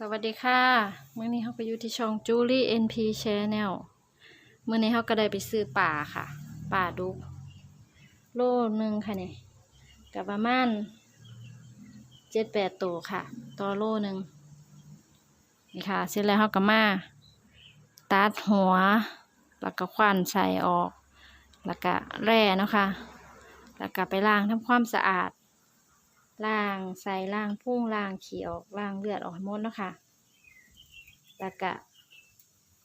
สวัสดีค่ะเมื่อนี้เขาก็อยู่ที่ช่อง Julie NP Channel เมื่อนี้เขาก็ได้ไปซื้อป่าค่ะ ป่าดุกโลหนึ่งค่ะเนี่ยกับประมาณเจ็ดแปดตัวค่ะ ต่อโลหนึ่งนี่ค่ะ เสร็จแล้วเขาก็มา ตัดหัว แล้วก็ควันใส่ออก แล้วก็แร่เนาะค่ะ แล้วก็ไปล้างทำความสะอาด ล้างใส่ล้างพุ่งล้างขี้ออกล้างเลือดออกหมดเนาะค่ะแล้วก็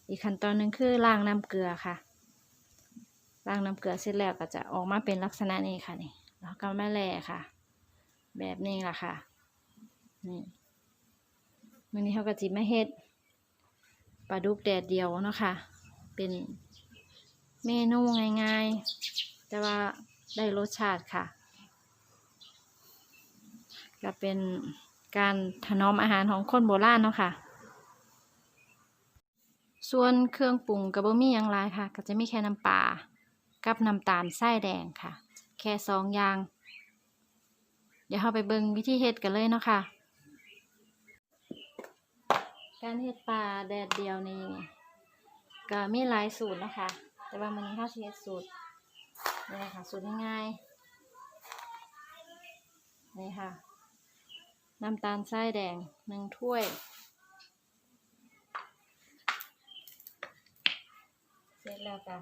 อีกขั้นตอนหนึ่งคือล้างน้ำเกลือค่ะล้างน้ำเกลือเสร็จแล้วก็จะออกมาเป็นลักษณะนี้ค่ะนี่แล้วก็แมาแล่ค่ะ แบบนี้ล่ะค่ะนี่มื้อนี้เขาก็จิมาเฮ็ดปลาดุกแดดเดียวเนาะค่ะ เป็นเมนูง่ายๆ แต่ว่าได้รสชาติค่ะ ก็เป็นการถนอมอาหารของคนโบราณเนาะค่ะ ส่วนเครื่องปรุงก็บ่มีหยังหลายค่ะ ก็จะมีแค่น้ำปลากับน้ำตาลทรายแดงค่ะ แค่สองอย่าง เดี๋ยวเราไปเบิ่งวิธีเฮ็ดกันเลยเนาะค่ะ การเฮ็ดปลาแดดเดียวนี่ก็มีหลายสูตรนะคะ แต่ว่ามื้อนี้เราสิเฮ็ดสูตรนี่ค่ะสูตรง่ายๆนี่ค่ะ น้ำตาลทรายแดงหนึ่งถ้วย เสร็จแล้วค่ะ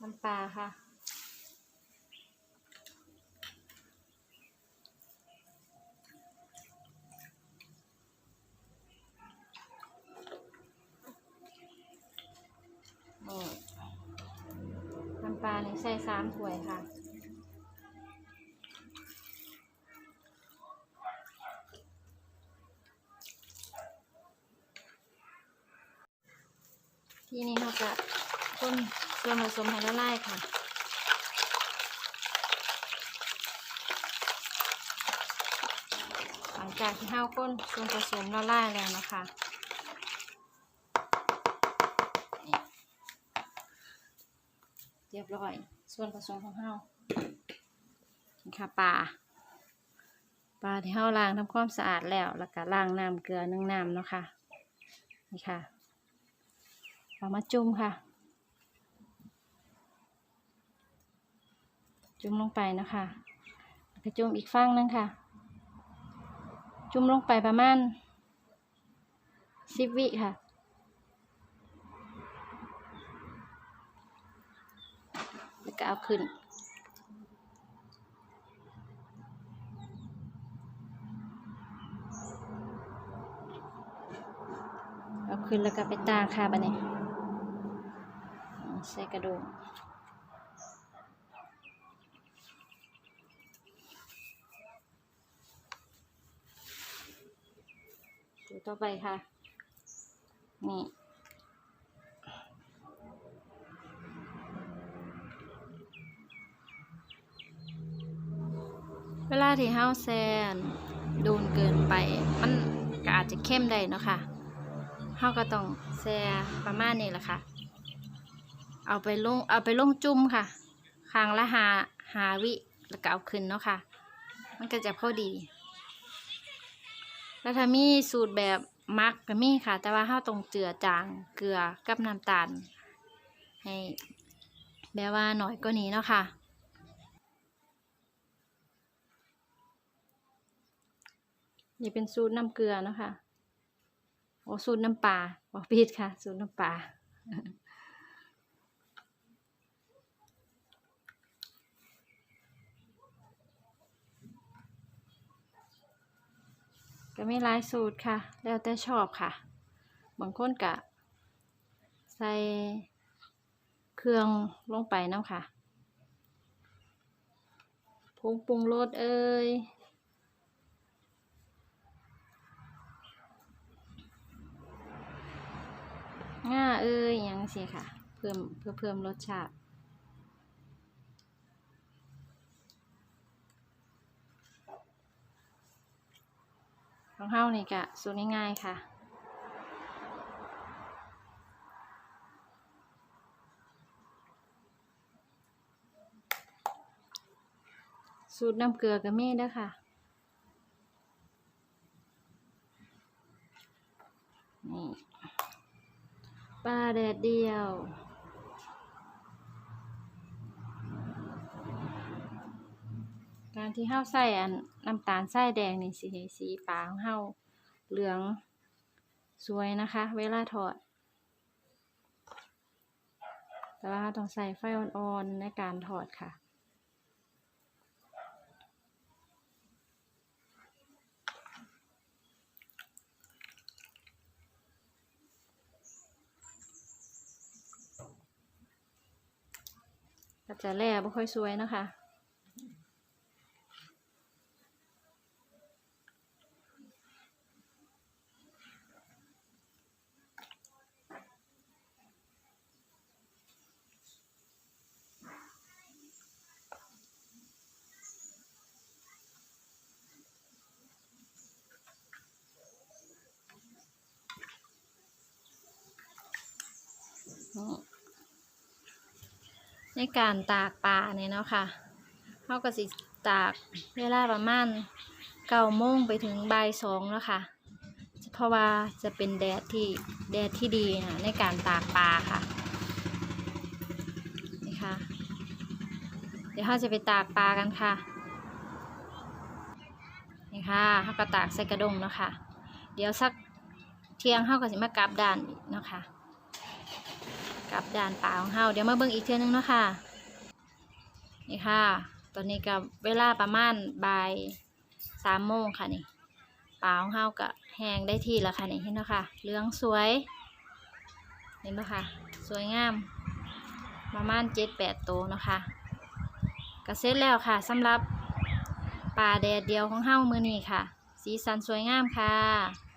น้ำปลาค่ะ นี่น้ำปลานี่ ใส่สามถ้วยค่ะ ทีนี้เราจะคนส่วนผสมให้ละลายค่ะหลังจากที่ห้าก้นส่วนผสมละลายแล้วนะคะ เรียบร้อย ส่วนผสมของเฮานี่ค่ะปลาปลาที่เฮาล้างทำความสะอาดแล้ว แล้วก็ล้างน้ำเกลือนึ่งน้ำเนาะค่ะนี่ค่ะเอามาจุ่มค่ะ จุ่มลงไปนะคะแล้วก็จุ่มอีกฝั่งหนึงค่ะ จุ่มลงไปประมาณสิบวิค่ะ แล้วก็ เอาขึ้น เอาขึ้นแล้วก็ไปตาค่ะบันนี้ใส่กระดูกดูต่อไปค่ะ นี่ เวลาที่เฮาแซนโดนเกินไป มันก็อาจจะเข้มได้เนาะค่ะเฮาก็ต้องแช่ประมาณนี้แหละค่ะ เอาไปลงเอาไปลงจุ่มค่ะครั้งละหาหาวิแล้วก็เอาขึ้นเนาะค่ะ มันก็จะพอดี แล้วถ้ามีสูตรแบบมักก็มีค่ะ แต่ว่าเฮาต้องเจือจางเกลือกับน้ำตาล ให้แบบว่าน้อยกว่านี้เนาะค่ะ นี่เป็นสูตรน้ำเกลือนะคะโอ้สูตรน้ำปลาบอกผิดค่ะ สูตรน้ำปลาก็ไม่หลายสูตรค่ะ แล้วแต่ชอบค่ะ บางคนกะใส่เครื่องลงไปน้ำค่ะผงปรุงรสเอ่ย ง่าเอ้ยยังสิค่ะ เพิ่มเพื่อเพิ่มรสชาติของเฮานี่กะสูตรง่ายๆค่ะสูตรน้ำเกลือกับเม่ด้อค่ะ นี่ ปลาแดดเดียว การที่เฮาใส่อันน้ำตาลใส่แดงนี่สีสีปลาของเฮาเหลืองสวยนะคะ เวลาทอด แต่ว่าเราต้องใส่ไฟอ่อนๆในการทอดค่ะ จะแล่บ่ค่อยสวยนะคะ ในการตากปลาเนี่ยเนาะค่ะเขาก็สิตากเวลาประมาณเก้าโมงไปถึงบ่ายสองแล้วค่ะ เพราะว่าจะเป็นแดดที่แดดที่ดีนะในการตากปลาค่ะนี่ค่ะ เดี๋ยวเราจะไปตากปลากันค่ะนี่ค่ะเขาก็ตากใส่กระดงเนาะค่ะ เดี๋ยวสักเที่ยงเขาก็สิมากลับด้านอีกเนาะค่ะ กับด่านป่าของเฮาเดี๋ยวมาเบิ่งอีกเทื่อนึงเนาะค่ะ นี่ค่ะ ตอนนี้กับเวลาประมาณบ่ายสามโมงค่ะนี่ป่าของเฮาก็แห้งได้ที่แล้วค่ะนี่เห็นเนาะค่ะเหลืองสวย เห็นเนาะค่ะ สวยงาม ประมาณเจ็ดแปดโตเนาะค่ะก็เสร็จแล้วค่ะสำหรับป่าแดดเดียวของเฮามือนี้ค่ะ สีสันสวยงามค่ะ